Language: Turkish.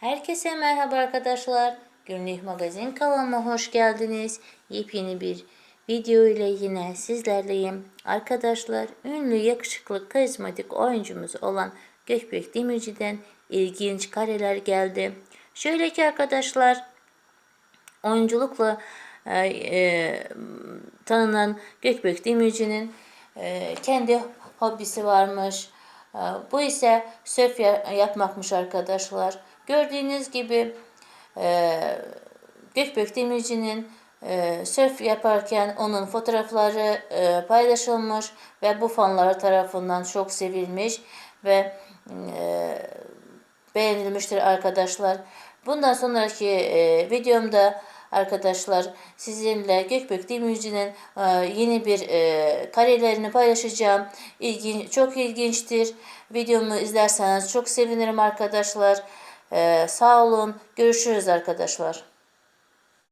Herkese merhaba arkadaşlar. Günlük magazin kanalıma hoş geldiniz. Yepyeni bir video ile yine sizlerleyim. Arkadaşlar ünlü yakışıklı karizmatik oyuncumuz olan Gökbek Demirci'den ilginç kareler geldi. Şöyle ki arkadaşlar oyunculukla e, e, tanınan Gökbek Demirci'nin e, kendi hobisi varmış. E, bu ise sörf ya- yapmakmış arkadaşlar. Gördüğünüz gibi e, Gökbek Demirci'nin e, sörf yaparken onun fotoğrafları e, paylaşılmış ve bu fanlar tarafından çok sevilmiş ve e, beğenilmiştir arkadaşlar. Bundan sonraki videomda arkadaşlar sizinle Gökbek Demirci'nin e, yeni bir e, karelerini paylaşacağım. İlgin, çok ilginçtir. Videomu izlerseniz çok sevinirim arkadaşlar. E, sağ olun. Görüşürüz arkadaşlar.